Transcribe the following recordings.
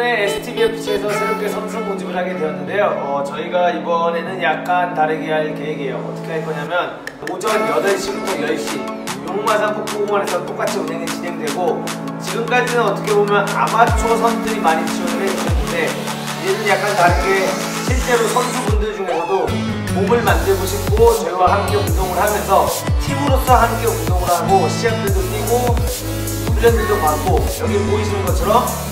STBFC에서 새롭게 선수 모집을 하게 되었는데요. 어, 저희가 이번에는 약간 다르게 할 계획이에요. 어떻게 할 거냐면 오전 8시부터 10시 용마산 폭포공원에서 똑같이 운행이 진행되고 지금까지는 어떻게 보면 아마추어 선수들이 많이 지원을 해주셨는데 이제는 약간 다르게 실제로 선수분들 중에서도 몸을 만들고 싶고 저희와 함께 운동을 하면서 팀으로서 함께 운동을 하고 시합들도 뛰고 훈련들도 받고 여기 보이시는 것처럼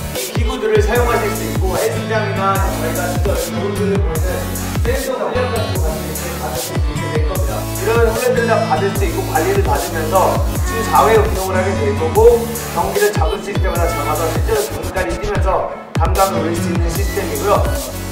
이 기구들을 사용하실 수 있고 헬스장이나 저희가 진짜 여러분들을 보는 센터 훈련 같은 거 받을 수 있게 될 겁니다. 이런 훈련들을 다 받을 수 있고 관리를 받으면서 주 4회 운동을 하게 될 거고 경기를 잡을 수 있을 때마다 잡아서 실제로 경기까지 뛰면서 감각을 올릴 수 있는 시스템이고요.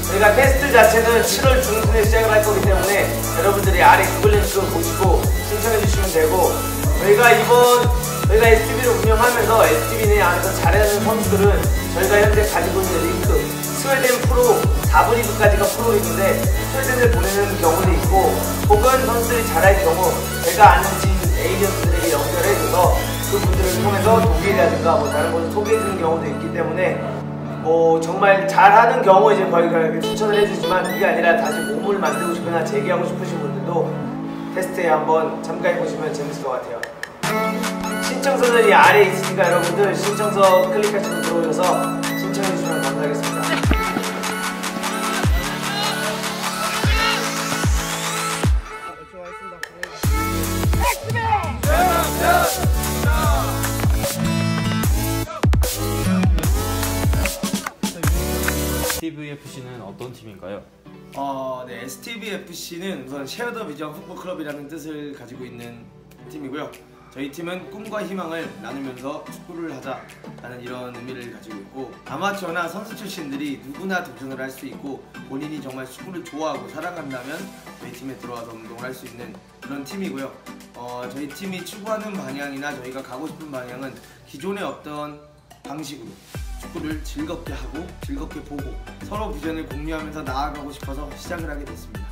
저희가 테스트 자체는 7월 중순에 시작을 할 거기 때문에 여러분들이 아래 구글 링크 보시고 신청해 주시면 되고 저희가 이번 저희가 STV를 운영하면서 STV 내 안에서 잘하는 선수들은 저희가 현재 가지고 있는 링크 스웨덴 프로 4부 리그까지가 프로 리그인데 스웨덴을 보내는 경우도 있고 혹은 선수들이 잘할 경우 제가 아는 진 에이전트들에게 연결해줘서 그분들을 통해서 독일이라든가 뭐 다른 곳을 소개해주는 경우도 있기 때문에 뭐 정말 잘하는 경우 이제 이렇게 추천을 해주지만 그게 아니라 다시 몸을 만들고 싶거나 재기하고 싶으신 분들도 테스트에 한번 참가해 보시면 재밌을 것 같아요. 신청서는 이 아래에 있으니까 여러분들 신청서 클릭하시고 들어오셔서 신청해 주시면 감사하겠습니다. TVFC는 어떤 팀인가요? 어, 네, STVFC는 우선 쉐어더 비전 풋볼 클럽이라는 뜻을 가지고 있는 팀이고요. 저희 팀은 꿈과 희망을 나누면서 축구를 하자라는 이런 의미를 가지고 있고 아마추어나 선수 출신들이 누구나 도전을 할 수 있고 본인이 정말 축구를 좋아하고 사랑한다면 저희 팀에 들어와서 운동을 할 수 있는 그런 팀이고요. 어, 저희 팀이 추구하는 방향이나 저희가 가고 싶은 방향은 기존의 어떤 방식으로 축구를 즐겁게 하고 즐겁게 보고 서로 비전을 공유하면서 나아가고 싶어서 시작을 하게 됐습니다.